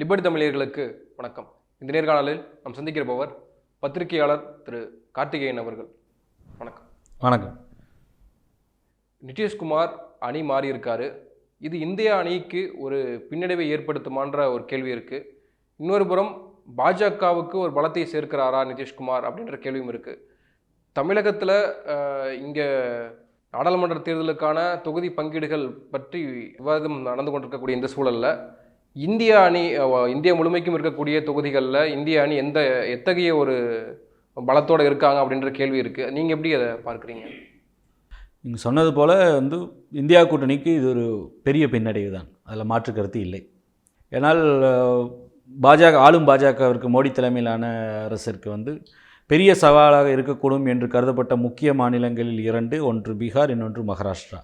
Liberty தமிழர்களுக்கு வணக்கம். இந்த நேர்காணலில் நாம் சந்திக்கிறபவர் பத்திரிகையாளர் திரு கார்த்திகேயன் அவர்கள். வணக்கம். வணக்கம். நிதிஷ்குமார் அணி மாறி இருக்காரு இது இந்திய அணிக்கு ஒரு பின்னடைவை ஏற்படுத்துமான்ற ஒரு கேள்வி இருக்கு. இன்னொரு புறம் பாஜகவுக்கு ஒரு பலத்தை சேர்க்கிறாரா நிதிஷ்குமார் அப்படின்ற கேள்வியும் இருக்கு. தமிழகத்தில் இங்கே நாடாளுமன்ற தேர்தலுக்கான தொகுதி பங்கீடுகள் பற்றி விவாதம் நடந்து கொண்டிருக்கக்கூடிய இந்த சூழல்ல இந்திய அணி இந்தியா முழுமைக்கும் இருக்கக்கூடிய தொகுதிகளில் இந்திய அணி எந்த எத்தகைய ஒரு பலத்தோடு இருக்காங்க அப்படின்ற கேள்வி இருக்குது நீங்கள் எப்படி அதை பார்க்குறீங்க? நீங்கள் சொன்னது போல் வந்து இந்தியா கூட்டணிக்கு இது ஒரு பெரிய பின்னடைவு தான். அதில் மாற்று கருத்து இல்லை. ஏன்னால் பாஜக ஆளும் பாஜகவிற்கு மோடி தலைமையிலான அரசிற்கு வந்து பெரிய சவாலாக இருக்கக்கூடும் என்று கருதப்பட்ட முக்கிய மாநிலங்களில் இரண்டு ஒன்று பீகார் இன்னொன்று மகாராஷ்டிரா.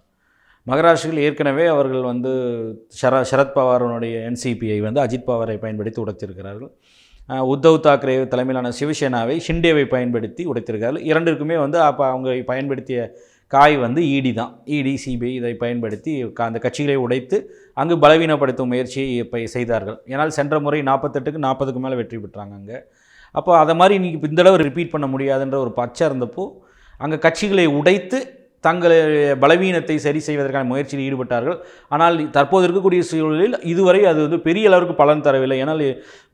மகாராஷ்டிரில் ஏற்கனவே அவர்கள் வந்து ஷர சரத்பவாரனுடைய என்சிபியை வந்து அஜித் பவாரை பயன்படுத்தி உடைத்திருக்கிறார்கள். உத்தவ் தாக்கரே தலைமையிலான சிவசேனாவை ஷிண்டேவை பயன்படுத்தி உடைத்திருக்கிறார்கள். இரண்டிற்குமே வந்து அப்போ அவங்க பயன்படுத்திய காய் வந்து இடி தான். இடி சிபிஐ இதை பயன்படுத்தி அந்த கட்சிகளை உடைத்து அங்கு பலவீனப்படுத்தும் முயற்சியை இப்போ செய்தார்கள். ஏன்னால் சென்ற முறை நாற்பத்தெட்டுக்கு நாற்பதுக்கு மேலே வெற்றி பெற்றாங்க அங்கே. அப்போ அதை மாதிரி இன்றைக்கி இந்த தடவை ரிப்பீட் பண்ண முடியாதுன்ற ஒரு பச்சை இருந்தப்போ அங்கே கட்சிகளை உடைத்து தங்களுடைய பலவீனத்தை சரி செய்வதற்கான முயற்சியில் ஈடுபட்டார்கள். ஆனால் தற்போது இருக்கக்கூடிய சூழலில் இதுவரை அது வந்து பெரிய அளவுக்கு பலன் தரவில்லை. ஏன்னால்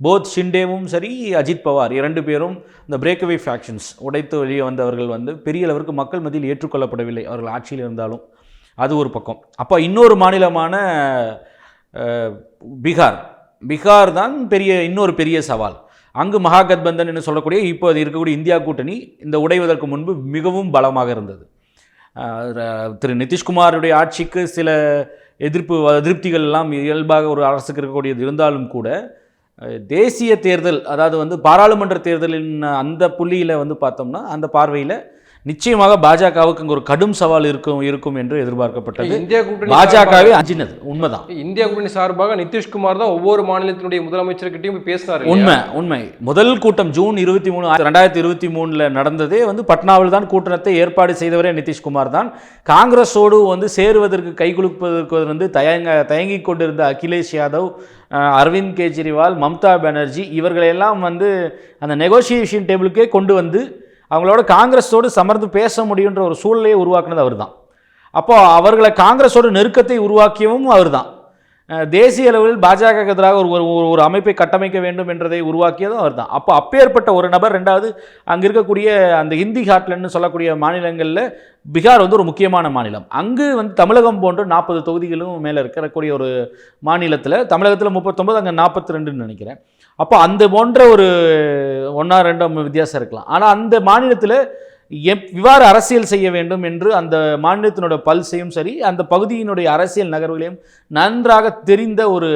போத் ஷிண்டேவும் சரி அஜித் பவார் இரண்டு பேரும் இந்த பிரேக்அவே ஃபேக்ஷன்ஸ் உடைத்து வெளியே வந்தவர்கள் வந்து பெரிய அளவிற்கு மக்கள் மத்தியில் ஏற்றுக்கொள்ளப்படவில்லை. அவர்கள் ஆட்சியில் இருந்தாலும். அது ஒரு பக்கம். அப்போ இன்னொரு மாநிலமான பீகார். பீகார் தான் பெரிய இன்னொரு பெரிய சவால். அங்கு மகாகத்பந்தன் என்று சொல்லக்கூடிய இப்போ இருக்கக்கூடிய இந்தியா கூட்டணி இந்த உடைவதற்கு முன்பு மிகவும் பலமாக இருந்தது. திரு நிதிஷ்குமாருடைய ஆட்சிக்கு சில எதிர்ப்பு அதிருப்திகள் எல்லாம் இயல்பாக ஒரு அரசுக்கு இருக்கக்கூடியது இருந்தாலும் கூட தேசிய தேர்தல் அதாவது வந்து பாராளுமன்ற தேர்தலின் அந்த புள்ளியில் வந்து பார்த்தோம்னா அந்த பார்வையில் நிச்சயமாக பாஜகவுக்கு அங்கே ஒரு கடும் சவால் இருக்கும் இருக்கும் என்று எதிர்பார்க்கப்பட்டது. இந்தியா கூட்டணி பாஜகவே அஞ்சினது உண்மைதான். இந்தியா கூட்டணி சார்பாக நிதிஷ்குமார் தான் ஒவ்வொரு மாநிலத்தினுடைய முதலமைச்சர்கிட்டயும் பேசினாரு? உண்மை உண்மை. முதல் கூட்டம் ஜூன் இருபத்தி மூணு ரெண்டாயிரத்தி இருபத்தி மூணில் நடந்ததே வந்து பட்னாவில் தான் கூட்டத்தை ஏற்பாடு செய்தவரே நிதிஷ்குமார் தான். காங்கிரஸோடு வந்து சேருவதற்கு கை குலுக்குவதற்கு வந்து தயங்க தயங்கிக் கொண்டிருந்த அகிலேஷ் யாதவ் அரவிந்த் கெஜ்ரிவால் மம்தா பானர்ஜி இவர்களெல்லாம் வந்து அந்த நெகோசியேஷன் டேபிளுக்கே கொண்டு வந்து அவங்களோட காங்கிரஸோடு சமர்ந்து பேச முடியுன்ற ஒரு சூழ்நிலையை உருவாக்குனது அவர்தான். அப்போது அவர்களை காங்கிரஸோட நெருக்கத்தை உருவாக்கியவும் அவர்தான். தான் தேசிய அளவில் பாஜக எதிராக ஒரு ஒரு ஒரு அமைப்பை கட்டமைக்க வேண்டும் என்றதை உருவாக்கியதும் அவர் தான் அப்போ அப்பேற்பட்ட ஒரு நபர் ரெண்டாவது அங்கே இருக்கக்கூடிய அந்த ஹிந்தி ஹாட்லன்னு சொல்லக்கூடிய மாநிலங்களில் பீகார் வந்து ஒரு முக்கியமான மாநிலம். அங்கு வந்து தமிழகம் போன்ற நாற்பது தொகுதிகளும் மேலே இருக்கக்கூடிய ஒரு மாநிலத்தில் தமிழகத்தில் முப்பத்தொம்பது அங்கே நாற்பத்தி ரெண்டுன்னு நினைக்கிறேன். அப்போ அந்த போன்ற ஒரு ஒன்றா ரெண்டோ வித்தியாசம் இருக்கலாம். ஆனால் அந்த மாநிலத்தில் எப் இவ்வாறு அரசியல் செய்ய வேண்டும் என்று அந்த மாநிலத்தினோட பல்சையும் சரி அந்த பகுதியினுடைய அரசியல் நகர்வுகளையும் நன்றாக தெரிந்த ஒரு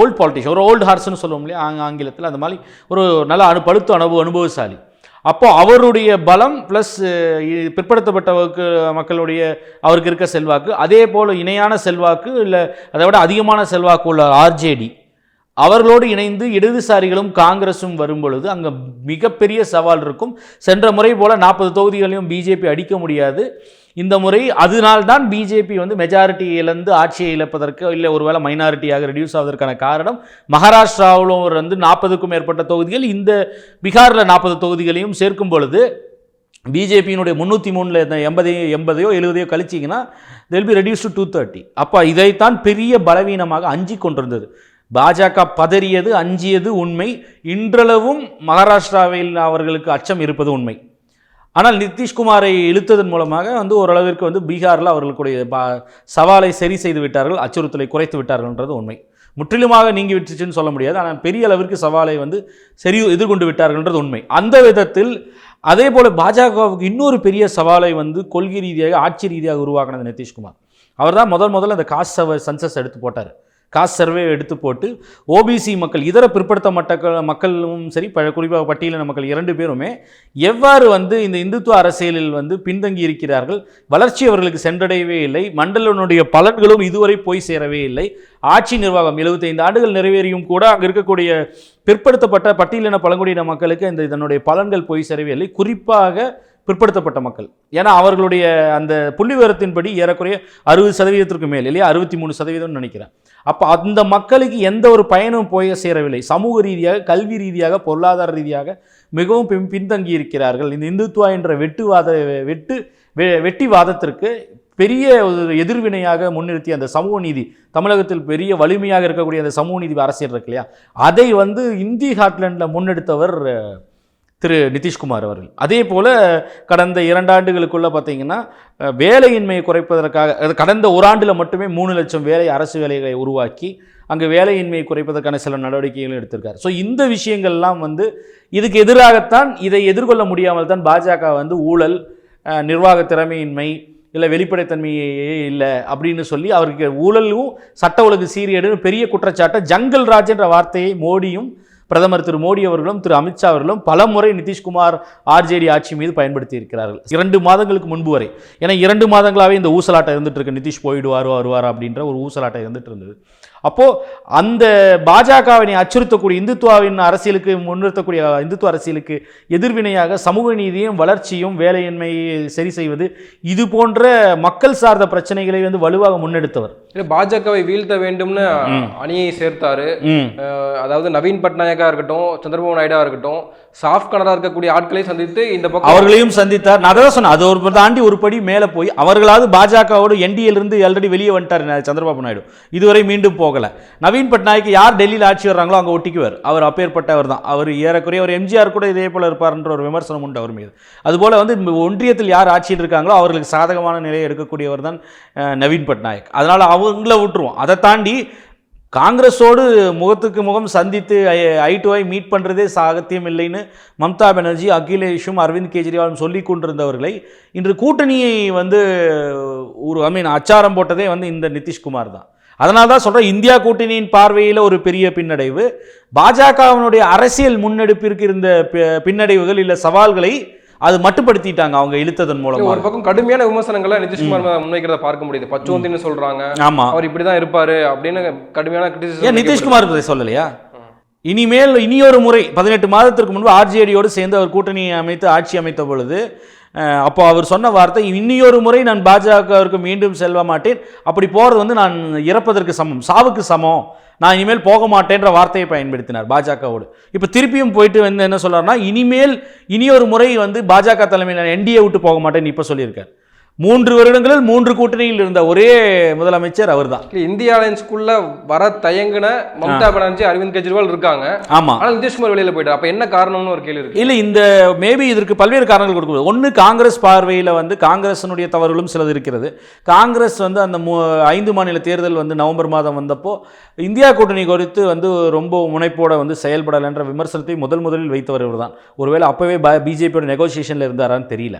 ஓல்டு பாலிட்டிஷியன் ஒரு ஓல்டு ஹார்ஸ்னு சொல்லுவோம் இல்லையா? ஆங்கிலத்தில் அந்த மாதிரி ஒரு நல்ல அனு பழுத்து அனுபவ அனுபவசாலி. அப்போ அவருடைய பலம் ப்ளஸ் பிற்படுத்தப்பட்ட வகுப்பு மக்களுடைய அவருக்கு இருக்க செல்வாக்கு அதே போல் இணையான செல்வாக்கு இல்லை அதை விட அதிகமான செல்வாக்கு உள்ள ஆர்ஜேடி அவர்களோடு இணைந்து இடதுசாரிகளும் காங்கிரஸும் வரும்பொழுது அங்கே மிகப்பெரிய சவால் இருக்கும். சென்ற முறை போல் நாற்பது தொகுதிகளையும் பிஜேபி அடிக்க முடியாது. இந்த முறை அதனால்தான் பிஜேபி வந்து மெஜாரிட்டி இழந்து ஆட்சியை இழப்பதற்கு இல்லை ஒருவேளை மைனாரிட்டியாக ரெடியூஸ் ஆவதற்கான காரணம் மகாராஷ்டிராவிலும் வந்து நாற்பதுக்கும் மேற்பட்ட தொகுதிகள். இந்த பீகாரில் நாற்பது தொகுதிகளையும் சேர்க்கும் பொழுது பிஜேபியினுடைய முந்நூற்றி மூணில் இந்த எண்பதையோ எண்பதையோ எழுபதையோ கழிச்சிங்கன்னா they'll be reduce to two thirty அப்போ இதைத்தான் பெரிய பலவீனமாக அஞ்சி கொண்டிருந்தது. பாஜக பதறியது அஞ்சியது உண்மை. இன்றளவும் மகாராஷ்டிராவில் அவர்களுக்கு அச்சம் இருப்பது உண்மை. ஆனால் நிதிஷ்குமாரை இழுத்ததன் மூலமாக வந்து ஓரளவிற்கு வந்து பீகாரில் அவர்களுடைய பா சவாலை சரி செய்து விட்டார்கள் அச்சுறுத்தலை குறைத்து விட்டார்கள்ன்றது உண்மை. முற்றிலுமாக நீங்கி விட்டுச்சுன்னு சொல்ல முடியாது ஆனால் பெரிய அளவிற்கு சவாலை வந்து சரி எதிர்கொண்டு விட்டார்கள்ன்றது உண்மை. அந்த விதத்தில் அதே போல் பாஜகவுக்கு இன்னொரு பெரிய சவாலை வந்து கொள்கை ரீதியாக ஆட்சி ரீதியாக உருவாக்கினது நிதிஷ்குமார். அவர் தான் முதல் முதல்ல அந்த காசு சர்வே சன்சஸ் எடுத்து போட்டார். காஸ்ட் சர்வே எடுத்து போட்டு ஓபிசி மக்கள் இதர பிற்படுத்தப்பட்ட மக்களும் சரி ப குறிப்பாக பட்டியலின மக்கள் இரண்டு பேருமே எவ்வாறு வந்து இந்த இந்துத்துவ அரசியலில் வந்து பின்தங்கி இருக்கிறார்கள் வளர்ச்சி அவர்களுக்கு சென்றடையவே இல்லை மண்டலனுடைய பலன்களும் இதுவரை போய் சேரவே இல்லை ஆட்சி நிர்வாகம் 75 ஆண்டுகள் நிறைவேறியும் கூட அங்கே இருக்கக்கூடிய பிற்படுத்தப்பட்ட பட்டியலின பழங்குடியின மக்களுக்கு இந்த இதனுடைய பலன்கள் போய் சேரவே இல்லை. குறிப்பாக பிற்படுத்தப்பட்ட மக்கள். ஏன்னா அவர்களுடைய அந்த புள்ளி விவரத்தின்படி ஏறக்குறைய அறுபது சதவீதத்திற்கு மேல் இல்லையா? அறுபத்தி மூணு சதவீதம்னு நினைக்கிறேன். அப்போ அந்த மக்களுக்கு எந்த ஒரு பயனும் போய் சேரவில்லை. சமூக ரீதியாக கல்வி ரீதியாக பொருளாதார ரீதியாக மிகவும் பின் பின்தங்கி இருக்கிறார்கள். இந்த இந்துத்துவா என்ற வெட்டுவாத வெட்டு வெ- வெட்டிவாதத்திற்கு பெரிய ஒரு எதிர்வினையாக முன்னிறுத்தி அந்த சமூக நீதி தமிழகத்தில் பெரிய வலிமையாக இருக்கக்கூடிய அந்த சமூக நீதி அரசியல் இருக்கு இல்லையா? அதை வந்து இந்தி ஹாட்லேண்டில் முன்னெடுத்தவர் திரு நிதிஷ்குமார் அவர்கள். அதே போல் கடந்த இரண்டாண்டுகளுக்குள்ளே பார்த்தீங்கன்னா வேலையின்மையை குறைப்பதற்காக அது கடந்த ஒரு ஆண்டில் மட்டுமே மூணு லட்சம் வேலை அரசு வேலைகளை உருவாக்கி அங்கே வேலையின்மையை குறைப்பதற்கான சில நடவடிக்கைகளும் எடுத்திருக்கார். ஸோ இந்த விஷயங்கள்லாம் வந்து இதுக்கு எதிராகத்தான் இதை எதிர்கொள்ள முடியாமல் தான் பாஜக வந்து ஊழல் நிர்வாக திறமையின்மை இல்லை வெளிப்படைத்தன்மையே இல்லை அப்படின்னு சொல்லி அவருக்கு ஊழலும் சட்ட ஒழுங்கு சீரியடுன்னு பெரிய குற்றச்சாட்டை ஜங்கல் ராஜ் என்ற வார்த்தையை மோடியும் பிரதமர் திரு மோடி அவர்களும் திரு அமித்ஷா அவர்களும் பல முறை நிதிஷ்குமார் ஆர்ஜேடி ஆட்சி மீது பயன்படுத்தி இருக்கிறார்கள் இரண்டு மாதங்களுக்கு முன்பு வரை. ஏன்னா இரண்டு மாதங்களாகவே இந்த ஊசலாட்டம் இருந்துட்டு இருக்கு. நிதிஷ் போயிடுவாரோ வருவாரா அப்படின்ற ஒரு ஊசலாட்டம் இருந்துட்டு இருந்தது. அப்போ அந்த பாஜகவினை அச்சுறுத்தக்கூடிய இந்துத்துவாவின் அரசியலுக்கு முன்னிறுத்தக்கூடிய இந்துத்துவ அரசியலுக்கு எதிர்வினையாக சமூக நீதியும் வளர்ச்சியும் வேலையின்மையை சரி செய்வது இது போன்ற மக்கள் சார்ந்த பிரச்சனைகளை வந்து வலுவாக முன்னெடுத்தவர். இல்ல பாஜகவை வீழ்த்த வேண்டும்னு அணியை சேர்த்தாரு. அதாவது நவீன் பட்நாயக்கா இருக்கட்டும் சந்திரபாபு நாயுடா இருக்கட்டும் சாஃப்ட் கனரா இருக்கக்கூடிய ஆட்களை சந்தித்து இந்த பக்கம் அவர்களையும் சந்தித்தார். நான் அதான் சொன்னேன் அது ஒரு தாண்டி ஒரு படி மேலே போய் அவர்களாவது பாஜகவோடு என்டிஏல இருந்து ஆல்ரெடி வெளியே வந்துட்டார் சந்திரபாபு நாயுடு. இதுவரை மீண்டும் போகல. நவீன் பட்நாயக் யார் டெல்லியில் ஆட்சி வர்றாங்களோ அங்கே ஒட்டிக்குவார். அவர் அப்பேற்பட்டவர் தான். அவர் ஏறக்குறைய ஒரு எம்ஜிஆர் கூட இதே போல இருப்பார்ன்ற ஒரு விமர்சனம் உண்டு அவர் மீது. அதுபோல வந்து ஒன்றியத்தில் யார் ஆட்சியில் இருக்காங்களோ அவர்களுக்கு சாதகமான நிலையை எடுக்கக்கூடியவர் தான் நவீன் பட்நாயக். அதனால் அவங்கள விட்டுருவோம். அதை தாண்டி காங்கிரஸோடு முகத்துக்கு முகம் சந்தித்து ஐ டு ஐ மீட் பண்ணுறதே சாகத்தியம் இல்லைன்னு மம்தா பானர்ஜி அகிலேஷும் அரவிந்த் கெஜ்ரிவாலும் சொல்லி கொண்டிருந்தவர்களை இன்று கூட்டணியை வந்து ஒரு ஐ மீன் அச்சாரம் போட்டதே வந்து இந்த நிதிஷ்குமார் தான். அதனால தான் சொல்கிறேன் இந்தியா கூட்டணியின் பார்வையில் ஒரு பெரிய பின்னடைவு. பாஜகவினுடைய அரசியல் முன்னெடுப்பிற்கு இருந்த பி- பின்னடைவுகள் இல்லை சவால்களை அது மட்டுப்படுத்திட்டாங்க அவங்க இழுத்ததன் மூலமாக ஒரு பக்கம் கடுமையான விமர்சனங்களை நிதிஷ்குமார் முன்வைக்கிறத பார்க்க முடியுது பச்சோந்தின்னு சொல்றாங்க. ஆமாம் அவர் இப்படிதான் இருப்பாரு அப்படின்னு கடுமையான கிரிட்டிசிசம் நிதிஷ்குமார் சொல்லலையா? இனிமேல் இனியொரு முறை பதினெட்டு மாதத்திற்கு முன்பு ஆர்ஜேடியோடு சேர்ந்து அவர் கூட்டணியை அமைத்து ஆட்சி அமைத்த பொழுது அப்போ அவர் சொன்ன வார்த்தை இனியொரு முறை நான் பாஜகவிற்கு மீண்டும் செல்ல மாட்டேன். அப்படி போகிறது வந்து நான் இறப்பதற்கு சமம் சாவுக்கு சமம். நான் இனிமேல் போக மாட்டேன்ற வார்த்தையை பயன்படுத்தினார் பாஜகவோடு. இப்போ திருப்பியும் போயிட்டு வந்து என்ன சொல்கிறார்னா இனிமேல் இனியொரு முறை வந்து பாஜக தலைமையில் என்டிஏ விட்டு போக மாட்டேன்னு இப்போ சொல்லியிருக்கார். மூன்று வருடங்களில் மூன்று கூட்டணியில் இருந்த ஒரே முதலமைச்சர் அவர்தான். இல்ல, இந்தியா அலையன்ஸ்குள்ள வர தயங்குன மம்தா பானர்ஜி அரவிந்த் கெஜ்ரிவால் இருக்காங்க. ஆமாம் ஆனா நிதிஷ்குமார் வெளியில போயிட்டார். அப்ப என்ன காரணம்னு ஒரு கேள்வி இருக்கு. இல்லை இந்த மேபி இதற்கு பல்வேறு காரணங்கள் கொடுக்குது ஒன்று காங்கிரஸ் பார்வையில் வந்து காங்கிரஸினுடைய தவறுகளும் சிலது இருக்கிறது. காங்கிரஸ் வந்து அந்த ஐந்து மாநில தேர்தல் வந்து நவம்பர் மாதம் வந்தப்போ இந்தியா கூட்டணி குறித்து வந்து ரொம்ப முனைப்போட வந்து செயல்படலைன்ற விமர்சனத்தை முதல் முதலில் வைத்தவர் இவர் தான் ஒருவேளை அப்போவே பிஜேபியோட நெகோசியேஷனில் இருந்தாரான்னு தெரியல.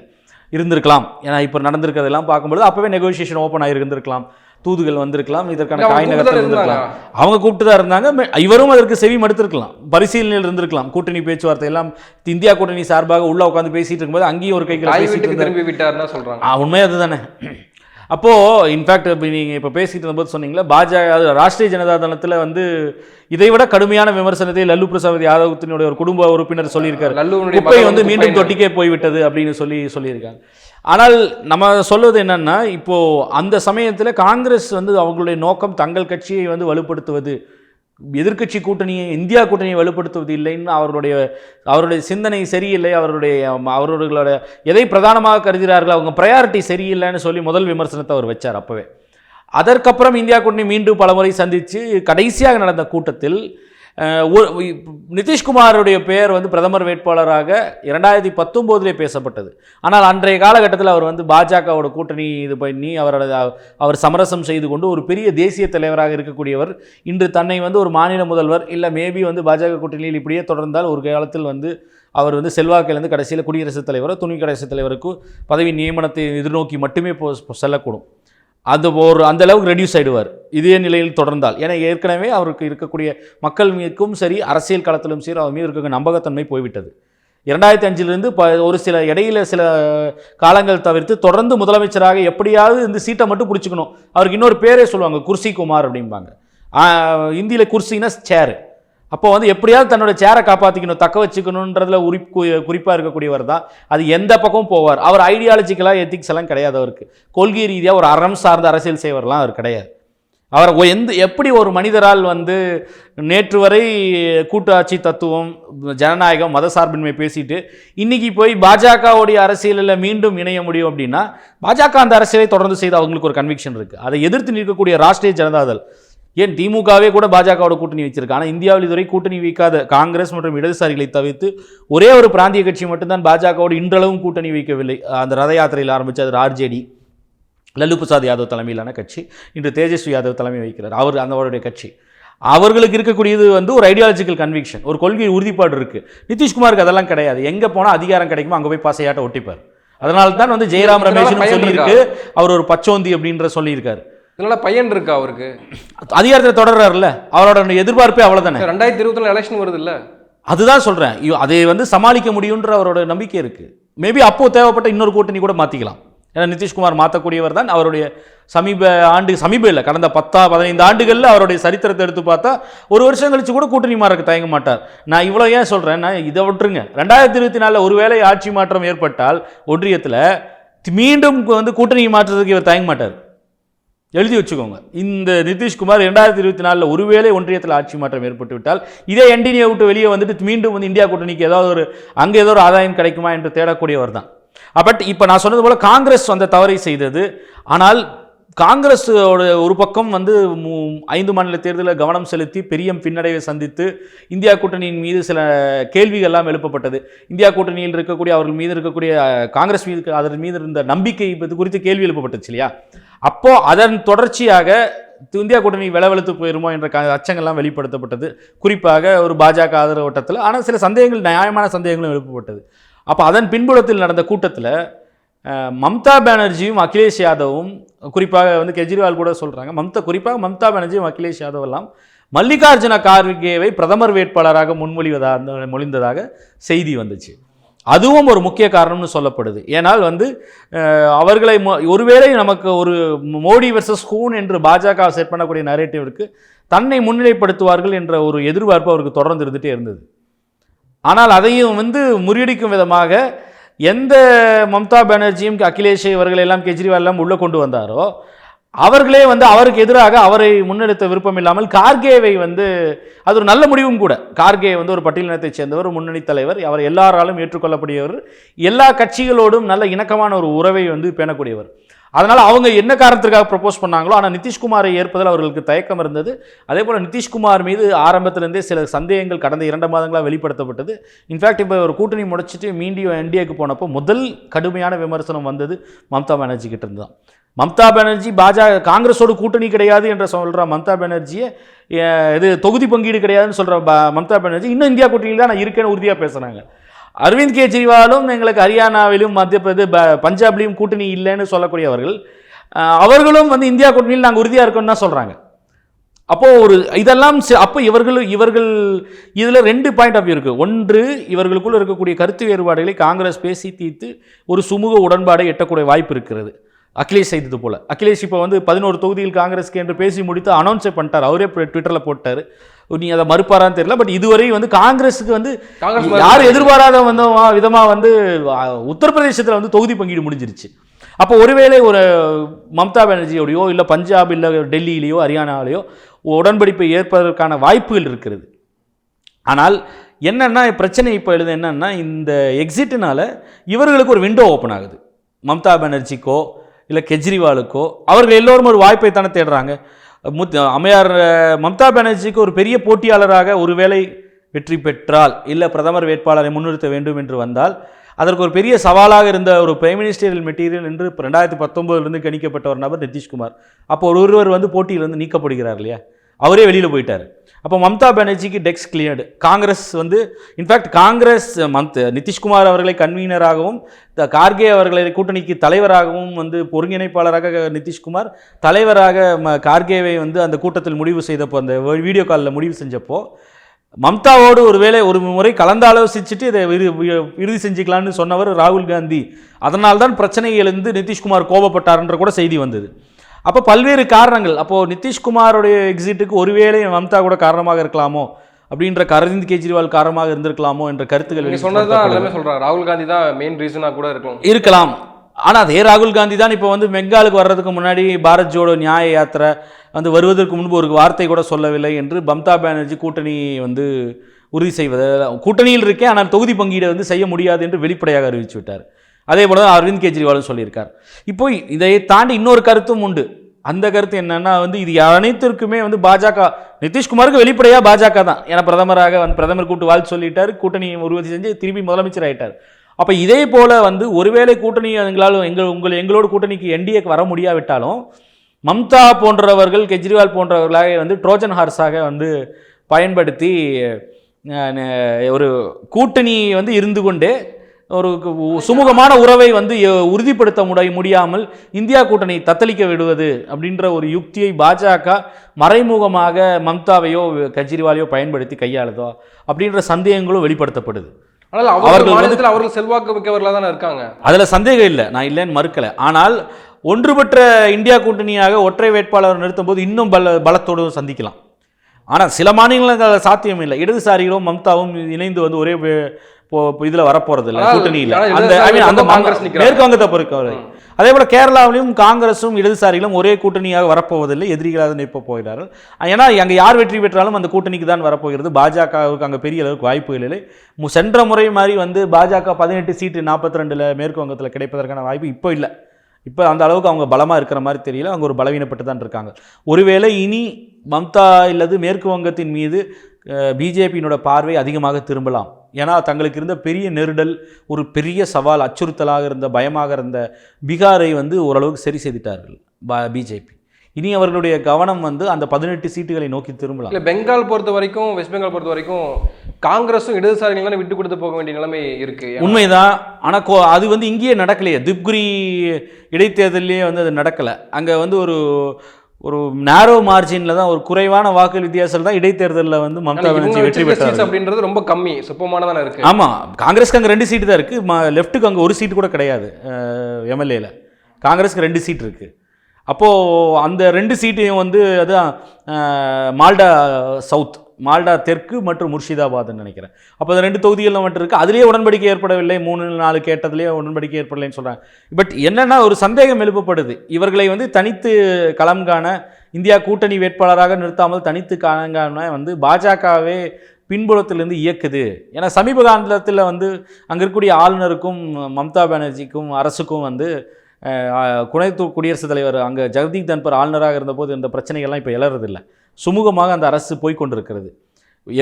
இருந்திருக்கலாம். ஏன்னா இப்போ நடந்திருக்கிறதெல்லாம் பார்க்கும்போது அப்போவே நெகோசியேஷன் ஓப்பன் ஆகியிருந்திருக்கலாம் தூதுகள் வந்திருக்கலாம் இதற்கான காய் நகர்த்தல் இருந்திருக்கலாம். அவங்க கூப்பிட்டு தான் இருந்தாங்க இவரும் அதற்கு செவி மடுத்திருக்கலாம். பரிசீலனையில் இருந்திருக்கலாம். கூட்டணி பேச்சுவார்த்தை எல்லாம் இந்தியா கூட்டணி சார்பாக உள்ள உட்காந்து பேசிட்டு இருக்கும்போது அங்கேயும் ஒரு திரும்பி விட்டாருன்னா சொல்றாங்க. ஆ, உண்மை அதுதானே. அப்போ இன்ஃபேக்ட் இப்போ நீங்கள் இப்போ பேசிட்டு இருந்தபோது சொன்னீங்களா பாஜக அது ராஷ்டிரிய ஜனதா தளத்தில் வந்து இதை விட கடுமையான விமர்சனத்தை லல்லு பிரசாத் யாதவத்தினுடைய ஒரு குடும்ப உறுப்பினர் சொல்லியிருக்காரு. லல்லுவனுடைய குப்பை வந்து மீண்டும் தொட்டிக்கே போய்விட்டது அப்படின்னு சொல்லி சொல்லியிருக்காங்க. ஆனால் நம்ம சொல்வது என்னன்னா இப்போ அந்த சமயத்தில் காங்கிரஸ் வந்து அவங்களுடைய நோக்கம் தங்கள் கட்சியை வந்து வலுப்படுத்துவது. எதிர்க்கட்சி கூட்டணியை இந்தியா கூட்டணியை வலுப்படுத்துவது இல்லைன்னு அவர்களுடைய அவருடைய சிந்தனை சரியில்லை அவருடைய அவர்களோட எதை பிரதானமாக கருதுகிறார்கள் அவங்க ப்ரையாரிட்டி சரியில்லைன்னு சொல்லி முதல் விமர்சனத்தை அவர் வச்சார் அப்போவே. அதற்கப்புறம் இந்தியா கூட்டணி மீண்டும் பலமுறை சந்தித்து கடைசியாக நடந்த கூட்டத்தில் நிதிஷ்குமாருடைய பெயர் வந்து பிரதமர் வேட்பாளராக இரண்டாயிரத்தி பத்தொம்போதிலே பேசப்பட்டது. ஆனால் அன்றைய காலகட்டத்தில் அவர் வந்து பாஜகவோட கூட்டணி இது பண்ணி அவரோட அவர் சமரசம் செய்து கொண்டு ஒரு பெரிய தேசிய தலைவராக இருக்கக்கூடியவர் இன்று தன்னை வந்து ஒரு மாநில முதல்வர் இல்லை மேபி வந்து பாஜக கூட்டணியில் இப்படியே தொடர்ந்தால் ஒரு காலத்தில் வந்து அவர் வந்து செல்வாக்கிலிருந்து கடைசியில் குடியரசுத் தலைவரோ துணை குடியரசுத் தலைவருக்கு பதவி நியமனத்தை எதிர்நோக்கி மட்டுமே போ செல்லக்கூடும். அந்த ஒரு அந்த அளவுக்கு ரெடியூஸ் ஆயிடுவார். இதே நிலையில் தொடர்ந்தால். ஏன்னா ஏற்கனவே அவருக்கு இருக்கக்கூடிய மக்கள் மீதுக்கும் சரி அரசியல் களத்திலும் சரி அவர் மீது இருக்கக்கூடிய நம்பகத்தன்மை போய்விட்டது. இரண்டாயிரத்தி அஞ்சிலிருந்து ப ஒரு சில இடையில சில காலங்கள் தவிர்த்து தொடர்ந்து முதலமைச்சராக எப்படியாவது இந்த சீட்டை மட்டும் பிடிச்சிக்கணும். அவருக்கு இன்னொரு பேரே சொல்லுவாங்க குர்சி குமார் அப்படிம்பாங்க இந்தியில் குர்சின்னா சேரு அப்போ வந்து எப்படியாவது தன்னோட சேரை காப்பாற்றிக்கணும் தக்க வச்சுக்கணுன்றதுல உரி குறிப்பாக இருக்கக்கூடியவர் தான். அது எந்த பக்கமும் போவார். அவர் ஐடியாலஜிக்கலாக எத்திக்ஸ் எல்லாம் கிடையாது அவருக்கு. கொள்கை ரீதியாக ஒரு அறம் சார்ந்த அரசியல் செய்வர்லாம் அவர் கிடையாது. அவர் எந்த எப்படி ஒரு மனிதரால் வந்து நேற்று வரை கூட்டாட்சி தத்துவம் ஜனநாயகம் மதசார்பின்மை பேசிட்டு இன்னைக்கு போய் பாஜகவுடைய அரசியலில் மீண்டும் இணைய முடியும் அப்படின்னா பாஜக அந்த அரசியலை தொடர்ந்து செய்து அவங்களுக்கு ஒரு கன்விக்ஷன் இருக்குது அதை எதிர்த்து நிற்கக்கூடிய ராஷ்டிரிய ஜனதாதள் ஏன் திமுகவே கூட பாஜகவோட கூட்டணி வச்சிருக்கு? ஆனால் இந்தியாவில் இதுவரை கூட்டணி வைக்காத காங்கிரஸ் மற்றும் இடதுசாரிகளை தவிர்த்து ஒரே ஒரு பிராந்திய கட்சி மட்டும்தான் பாஜகவோடு இன்றளவும் கூட்டணி வைக்கவில்லை. அந்த ரத யாத்திரையில் ஆரம்பிச்ச அது ஆர்ஜேடி லல்லு பிரசாத் யாதவ் தலைமையிலான கட்சி. இன்று தேஜஸ்வி யாதவ் தலைமை வைக்கிறார் அவர் அந்த அவருடைய கட்சி. அவர்களுக்கு இருக்கக்கூடியது வந்து ஒரு ஐடியாலஜிக்கல் கன்விக்ஷன் ஒரு கொள்கை உறுதிப்பாடு இருக்கு. நிதிஷ்குமாருக்கு அதெல்லாம் கிடையாது. எங்கே போனால் அதிகாரம் கிடைக்குமோ அங்கே போய் பாசையாட்ட ஒட்டிப்பார். அதனால தான் வந்து ஜெயராம் ரமேஷ் சொல்லியிருக்கு. அவர் ஒரு பச்சோந்தி அப்படின்ற சொல்லியிருக்காரு. இதனால பையன் இருக்கா அவருக்கு? அதிகாரத்தில் தொடர்றாருல்ல. அவரோட எதிர்பார்ப்பே அவ்வளவுதானே? ரெண்டாயிரத்தி இருபத்தி எலெக்ஷன் வருது இல்ல அதுதான் சொல்றேன். இவ- அதை வந்து சமாளிக்க முடியுன்ற அவரோட நம்பிக்கை இருக்கு. மேபி அப்போ தேவைப்பட்ட இன்னொரு கூட்டணி கூட மாத்திக்கலாம். ஏன்னா நிதிஷ்குமார் மாற்றக்கூடியவர் தான் அவருடைய சமீப ஆண்டு சமீப இல்லை கடந்த பத்தா பதினைந்து ஆண்டுகளில் அவருடைய சரித்திரத்தை எடுத்து பார்த்தா ஒரு வருஷம் கழிச்சு கூட கூட்டணி மாறக்கு தயங்க மாட்டார். நான் இவ்வளோ ஏன் சொல்கிறேன் நான் இதை விட்டுருங்க. ரெண்டாயிரத்தி இருபத்தி நாலில் ஒருவேளை ஆட்சி மாற்றம் ஏற்பட்டால் ஒன்றியத்தில் மீண்டும் வந்து கூட்டணி மாற்றுறதுக்கு இவர் தயங்க மாட்டார். எழுதி வச்சுக்கோங்க. இந்த நிதிஷ்குமார் ரெண்டாயிரத்தி இருபத்தி நாலில் ஒருவேளை ஒன்றியத்தில் ஆட்சி மாற்றம் ஏற்பட்டு விட்டால் இதே என்டினியை விட்டு வெளியே வந்துட்டு மீண்டும் வந்து இந்தியா கூட்டணிக்கு ஏதாவது ஒரு அங்கே ஏதோ ஒரு ஆதாயம் கிடைக்குமா என்று தேடக்கூடியவர் தான். பட் இப்போ நான் சொன்னது போல் காங்கிரஸ் அந்த தவறை செய்தது. ஆனால் காங்கிரஸோட ஒரு பக்கம் வந்து மு- ஐந்து மாநில தேர்தலில் கவனம் செலுத்தி பெரிய பின்னடைவை சந்தித்து இந்தியா கூட்டணியின் மீது சில கேள்விகள் எல்லாம் எழுப்பப்பட்டது. இந்தியா கூட்டணியில் இருக்கக்கூடிய அவர்கள் மீது இருக்கக்கூடிய காங்கிரஸ் மீது அதன் மீது இருந்த நம்பிக்கை இது குறித்து கேள்வி எழுப்பப்பட்டுச்சு இல்லையா? அப்போ அதன் தொடர்ச்சியாக இந்தியா கூட்டணி விளவெழுத்து போயிருமோ என்ற அச்சங்கள்லாம் வெளிப்படுத்தப்பட்டது. குறிப்பாக ஒரு பாஜக ஆதரவு வட்டத்தில் ஆனால் சில சந்தேகங்கள் நியாயமான சந்தேகங்களும் எழுப்பப்பட்டது. அப்போ அதன் பின்புலத்தில் நடந்த கூட்டத்தில் மம்தா பானர்ஜியும் அகிலேஷ் யாதவும் குறிப்பாக வந்து கெஜ்ரிவால் கூட சொல்கிறாங்க மம்தா குறிப்பாக மம்தா பானர்ஜியும் அகிலேஷ் யாதவ் எல்லாம் மல்லிகார்ஜுன கார்கேவை பிரதமர் வேட்பாளராக முன்மொழிவதாக மொழிந்ததாக செய்தி வந்துச்சு. அதுவும் ஒரு முக்கிய காரணம்னு சொல்லப்படுது. ஏனால் வந்து அவர்களை மொ- ஒருவேளை நமக்கு ஒரு மோடி வெர்சஸ் ஹூன் என்று பாஜக செட் பண்ணக்கூடிய நரேட்டிவிற்கு தன்னை முன்னிலைப்படுத்துவார்கள் என்ற ஒரு எதிர்பார்ப்பு அவருக்கு தொடர்ந்து இருந்துகிட்டே இருந்தது. ஆனால் அதையும் வந்து முறியடிக்கும் விதமாக எந்த மம்தா பானர்ஜியும் அகிலேஷ் இவர்கள் எல்லாம் கெஜ்ரிவால் எல்லாம் உள்ளே கொண்டு வந்தாரோ அவர்களே வந்து அவருக்கு எதிராக அவரை முன்னெடுத்த விருப்பம் இல்லாமல் கார்கேவை வந்து அது ஒரு நல்ல முடிவும் கூட. கார்கே வந்து ஒரு பட்டியலினத்தைச் சேர்ந்தவர் முன்னணி தலைவர். அவர் எல்லாராலும் ஏற்றுக்கொள்ளக்கூடியவர். எல்லா கட்சிகளோடும் நல்ல இணக்கமான ஒரு உறவை வந்து பேணக்கூடியவர். அதனால் அவங்க என்ன காரணத்திற்காக ப்ரப்போஸ் பண்ணாங்களோ ஆனால் நிதிஷ்குமாரை ஏற்பதில் அவர்களுக்கு தயக்கம் இருந்தது. அதே போல் நிதிஷ்குமார் மீது ஆரம்பத்திலேருந்தே சில சந்தேகங்கள் கடந்த இரண்டு மாதங்களாக வெளிப்படுத்தப்பட்டது. இன்ஃபேக்ட் இப்போ ஒரு கூட்டணி முடிச்சிட்டு மீண்டும் என்டிஏக்கு போனப்போ முதல் கடுமையான விமர்சனம் வந்தது மம்தா பானர்ஜி கிட்ட இருந்து தான். மம்தா பானர்ஜி பாஜக காங்கிரஸோட கூட்டணி கிடையாது என்று சொல்கிற மம்தா பானர்ஜியை இது தொகுதி பங்கீடு கிடையாதுன்னு சொல்கிற மம்தா பானர்ஜி இன்னும் இந்தியா கூட்டணியில் தான் நான் இருக்கேன்னு உறுதியாக பேசுகிறாங்க அரவிந்த் கெஜ்ரிவாலும் எங்களுக்கு ஹரியானாவிலும் மத்திய பிரதேச ப- பஞ்சாப்லையும் கூட்டணி இல்லைன்னு சொல்லக்கூடியவர்கள் அவர்களும் வந்து இந்தியா கூட்டணியில் நாங்கள் உறுதியாக இருக்கோம்னு தான் சொல்கிறாங்க அப்போது ஒரு இதெல்லாம் அப்போ இவர்கள் இவர்கள் இதில் ரெண்டு பாயிண்ட் ஆஃப் வியூ இருக்குது ஒன்று இவர்களுக்குள்ள இருக்கக்கூடிய கருத்து வேறுபாடுகளை காங்கிரஸ் பேசி தீர்த்து ஒரு சுமூக உடன்பாடை எட்டக்கூடிய வாய்ப்பு இருக்கிறது. அகிலேஷ் செய்தது போல. அகிலேஷ் இப்போ வந்து பதினோரு தொகுதியில் காங்கிரஸ்க்கு என்று பேசி முடித்து அனௌன்ஸே பண்ணிட்டார். அவரே ட்விட்டரில் போட்டார். நீ அதை மறுப்பாரான்னு தெரியல பட் இதுவரை வந்து காங்கிரஸுக்கு வந்து யார் எதிர்பாராத வந்து விதமாக வந்து உத்தரப்பிரதேசத்தில் வந்து தொகுதி பங்கீடு முடிஞ்சிருச்சு. அப்போ ஒருவேளை ஒரு மம்தா பானர்ஜியோடையோ இல்லை பஞ்சாப் இல்லை டெல்லியிலேயோ ஹரியானாவிலேயோ உடன்படிப்பை ஏற்பதற்கான வாய்ப்புகள் இருக்கிறது ஆனால் என்னன்னா பிரச்சனை இப்போ எழுது என்னன்னா இந்த எக்ஸிட்னால இவர்களுக்கு ஒரு விண்டோ ஓப்பன் ஆகுது. மம்தா பானர்ஜிக்கோ இல்லை கெஜ்ரிவாலுக்கோ அவர்கள் எல்லோரும் ஒரு வாய்ப்பை தானே தேடுறாங்க. முத் அம்மையார் மம்தா பானர்ஜிக்கு ஒரு பெரிய போட்டியாளராக ஒருவேளை வெற்றி பெற்றால் இல்லை பிரதமர் வேட்பாளரை முன்னிறுத்த வேண்டும் என்று வந்தால் அதற்கு ஒரு பெரிய சவாலாக இருந்த ஒரு பிரைம் மினிஸ்டரியல் மெட்டீரியல் என்று இப்போ ரெண்டாயிரத்தி பத்தொம்போதுலேருந்து கணிக்கப்பட்ட ஒரு நபர் நிதிஷ்குமார். அப்போ ஒரு ஒருவர் வந்து போட்டியிலிருந்து நீக்கப்படுகிறார் இல்லையா? அவரே வெளியில் போயிட்டார். அப்போ மம்தா பானர்ஜிக்கு டெக்ஸ் கிளியர்டு காங்கிரஸ் வந்து இன்ஃபேக்ட் காங்கிரஸ் மம்த நிதிஷ்குமார் அவர்களை கன்வீனராகவும் த- கார்கே அவர்களை கூட்டணிக்கு தலைவராகவும் வந்து ஒருங்கிணைப்பாளராக நிதிஷ்குமார் தலைவராக ம கார்கேவை வந்து அந்த கூட்டத்தில் முடிவு செய்தப்போ அந்த வீடியோ காலில் முடிவு செஞ்சப்போ மம்தாவோடு ஒருவேளை ஒரு முறை கலந்தாலோசிச்சுட்டு இதை இறுதி செஞ்சுக்கலான்னு சொன்னவர் ராகுல் காந்தி. அதனால்தான் பிரச்சனை எழுந்து நிதிஷ்குமார் கோபப்பட்டார்ன்ற கூட செய்தி வந்தது. அப்போ பல்வேறு காரணங்கள். அப்போது நிதிஷ்குமாருடைய எக்ஸிட்டுக்கு ஒருவேளை மம்தா கூட காரணமாக இருக்கலாமோ? அப்படின்ற அரவிந்த் கெஜ்ரிவால் காரணமாக இருந்திருக்கலாமோ என்ற கருத்துக்கள் சொன்னதுதான் வெளிப்படுத்தப்படுது. எல்லாமே சொல்றாங்க ராகுல் காந்தி தான் மெயின் ரீசனா கூட இருக்கும் இருக்கலாம். ஆனால் அதே ராகுல் காந்தி தான் இப்போ வந்து பெங்காலுக்கு வர்றதுக்கு முன்னாடி பாரத் ஜோடோ நியாய யாத்திரை வந்து வருவதற்கு முன்பு ஒரு வார்த்தை கூட சொல்லவில்லை என்று மம்தா பானர்ஜி கூட்டணி வந்து உறுதி செய்வது கூட்டணியில் இருக்கே ஆனால் தொகுதி பங்கீடை வந்து செய்ய முடியாது என்று வெளிப்படையாக அறிவித்து விட்டார். அதே போல தான் அரவிந்த் கெஜ்ரிவாலும் சொல்லியிருக்கார். இப்போ இதை தாண்டி இன்னொரு கருத்தும் உண்டு. அந்த கருத்து என்னன்னா வந்து இது அனைத்திற்குமே வந்து பாஜக நிதிஷ்குமாருக்கு வெளிப்படையாக பாஜக தான். ஏன்னா பிரதமராக வந்து பிரதமர் கூட்டு வாழ்த்து சொல்லிட்டார் கூட்டணி உருவத்தி செஞ்சு திரும்பி முதலமைச்சர் ஆயிட்டார். அப்போ இதே போல வந்து ஒருவேளை கூட்டணி எங்களாலும் எங்கள் உங்கள் எங்களோட கூட்டணிக்கு என்டிஏக்கு வர முடியாவிட்டாலும் மம்தா போன்றவர்கள் கெஜ்ரிவால் போன்றவர்களாக வந்து ட்ரோஜன் ஹார்ஸாக வந்து பயன்படுத்தி ஒரு கூட்டணி வந்து இருந்து கொண்டு ஒரு சுமூகமான உறவை வந்து உறுதிப்படுத்த முடி முடியாமல் இந்தியா கூட்டணி தத்தளிக்க விடுவது அப்படின்ற ஒரு யுக்தியை பாஜக மறைமுகமாக மம்தாவையோ கெஜ்ரிவாலையோ பயன்படுத்தி கையாளுதோ அப்படின்ற சந்தேகங்களும் வெளிப்படுத்தப்படுது. ஆனால் அவர்கள் மாநிலத்தில் அவர்கள் செல்வாக்கு மிக்கவர்களா தானே இருக்காங்க? அதில் சந்தேகம் இல்லை. நான் இல்லைன்னு மறுக்கலை. ஆனால் ஒன்றுபட்ட இந்தியா கூட்டணியாக ஒற்றை வேட்பாளர் நிறுத்தும் போது இன்னும் பல பலத்தோடு சந்திக்கலாம். ஆனால் சில மாநிலங்கள் சாத்தியம் இல்லை இடதுசாரிகளும் மம்தாவும் இணைந்து வந்து ஒரே இதில் வரப்போறது இல்லை ஆனால் கூட்டணியில். ஆனால் அந்த I mean, அந்த காங்கிரஸ். மேற்கு வங்கத்தை பொறுத்தவரை அதே போல கேரளாவிலும் காங்கிரஸும் இடதுசாரிகளும் ஒரே கூட்டணியாக வரப்போவதில்லை எதிரிகளாக நிற்ப போகிறார்கள். ஏன்னா அங்கே யார் வெற்றி பெற்றாலும் அந்த கூட்டணிக்கு தான் வரப்போகிறது. பாஜகவுக்கு அங்கே பெரிய அளவுக்கு வாய்ப்புகள் இல்லை. சென்ற முறை மாதிரி வந்து பாஜக பதினெட்டு சீட்டு நாற்பத்தி ரெண்டில் மேற்கு வங்கத்தில் கிடைப்பதற்கான வாய்ப்பு இப்போ இல்லை. இப்போ அந்த அளவுக்கு அவங்க பலமாக இருக்கிற மாதிரி தெரியல. அவங்க ஒரு பலவீனப்பட்டு தான் இருக்காங்க. ஒருவேளை இனி மம்தா இல்லது மேற்கு வங்கத்தின் மீது பிஜேபியினோட பார்வை அதிகமாக திரும்பலாம். ஏன்னா தங்களுக்கு இருந்த பெரிய நெருடல் ஒரு பெரிய சவால் அச்சுறுத்தலாக இருந்த பயமாக இருந்த பீகாரை வந்து ஓரளவுக்கு சரி செய்துட்டார்கள் பிஜேபி. இனி அவர்களுடைய கவனம் வந்து அந்த பதினெட்டு சீட்டுகளை நோக்கி திரும்பலாம். இல்ல பெங்கால் பொறுத்த வரைக்கும் வெஸ்ட் பெங்கால் பொறுத்த வரைக்கும் காங்கிரஸும் இடதுசாரிகள் தானே விட்டு கொடுத்து போக வேண்டிய நிலைமை இருக்கு. உண்மைதான். ஆனால் கோ அது வந்து இங்கேயே நடக்கலையே. திப்குரி இடைத்தேர்தலையே வந்து அது நடக்கலை. அங்கே வந்து ஒரு ஒரு நேரோ மார்ஜினில் தான் ஒரு குறைவான வாக்கு வித்தியாசம் தான் இடைத்தேர்தலில் வந்து மம்தா பானர்ஜி வெற்றி பெற்றார் அப்படின்றது ரொம்ப கம்மி சுப்பமானதானே இருக்கு. ஆமாம் காங்கிரஸ்க்கு அங்கே ரெண்டு சீட்டு தான் இருக்குது லெஃப்ட்டுக்கு அங்கே ஒரு சீட்டு கூட கிடையாது எம்எல்ஏல காங்கிரஸ்க்கு ரெண்டு சீட் இருக்குது அப்போது அந்த ரெண்டு சீட்டையும் வந்து அஹ், மால்டா சவுத். மால்டா தெற்கு மற்றும் முர்ஷிதாபாத்னு நினைக்கிறேன். அப்போ அந்த ரெண்டு தொகுதிகளில் மட்டும் இருக்குது அதுலேயே உடன்படிக்கை ஏற்படவில்லை. மூணு நாலு கேட்டதுலேயே உடன்படிக்கை ஏற்படலைன்னு சொல்கிறாங்க பட் என்னென்னா ஒரு சந்தேகம் எழுப்பப்படுது. இவர்களை வந்து தனித்து களம் காண இந்தியா கூட்டணி வேட்பாளராக நிறுத்தாமல் தனித்து காண வந்து பாஜகவே பின்புலத்திலிருந்து இயக்குது. ஏன்னா சமீப காலத்தில் வந்து அங்கே இருக்கக்கூடிய ஆளுநருக்கும் மம்தா பானர்ஜிக்கும் அரசுக்கும் வந்து குனைத்து குடியரசுத் தலைவர் அங்கே ஜெகதீப் தன்பர் ஆளுநராக இருந்தபோது இந்த பிரச்சனைகள்லாம் இப்போ எழறதில்லை. சுமூகமாக அந்த அரசு போய்கொண்டிருக்கிறது